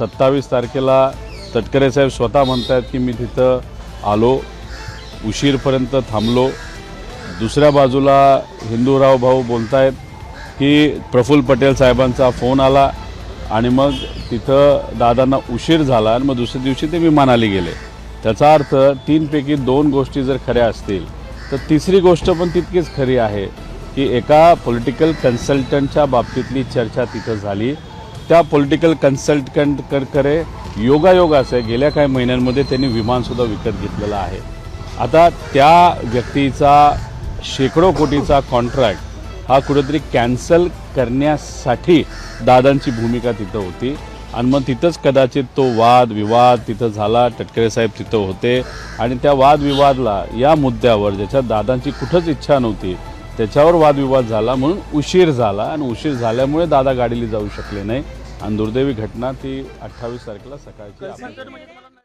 सत्तावीस तारखेला तटकरे साहेब स्वतः म्हणतायत की मी तिथं आलो उशीरपर्यंत थांबलो. दुसऱ्या बाजूला हिंदूराव भाऊ बोलतायत की प्रफुल्ल पटेल साहेबांचा फोन आला आणि मग तिथं दादांना उशीर झाला आणि मग दुसऱ्या दिवशी ते विमानाली गेले. त्याचा अर्थ तीनपैकी दोन गोष्टी जर खऱ्या असतील तर तिसरी गोष्ट पण तितकीच खरी आहे की एका पॉलिटिकल कन्सल्टंटच्या बाबतीतली चर्चा तिथं झाली. त्या पॉलिटिकल कन्सल्टंटकडे योगायोग असं आहे गेल्या काही महिन्यांमध्ये त्यांनी विमानसुद्धा विकत घेतलेलं आहे. आता त्या व्यक्तीचा शेकडो कोटीचा कॉन्ट्रॅक्ट हा कुठेतरी कॅन्सल करण्यासाठी दादांची भूमिका तिथं होती. आणि मग तिथंच कदाचित तो वाद विवाद तिथं झाला टटकरे साहेब तिथं होते. आणि त्या वादविवादला या मुद्द्यावर ज्याच्यात दादांची कुठंच इच्छा नव्हती त्याच्यावर वादविवाद झाला म्हणून उशीर झाला आणि उशीर झाल्यामुळे दादा गाडीला जाऊ शकले नाही. आणि दुर्दैवी घटना ती अठ्ठावीस तारखेला सकाळची. आपल्या-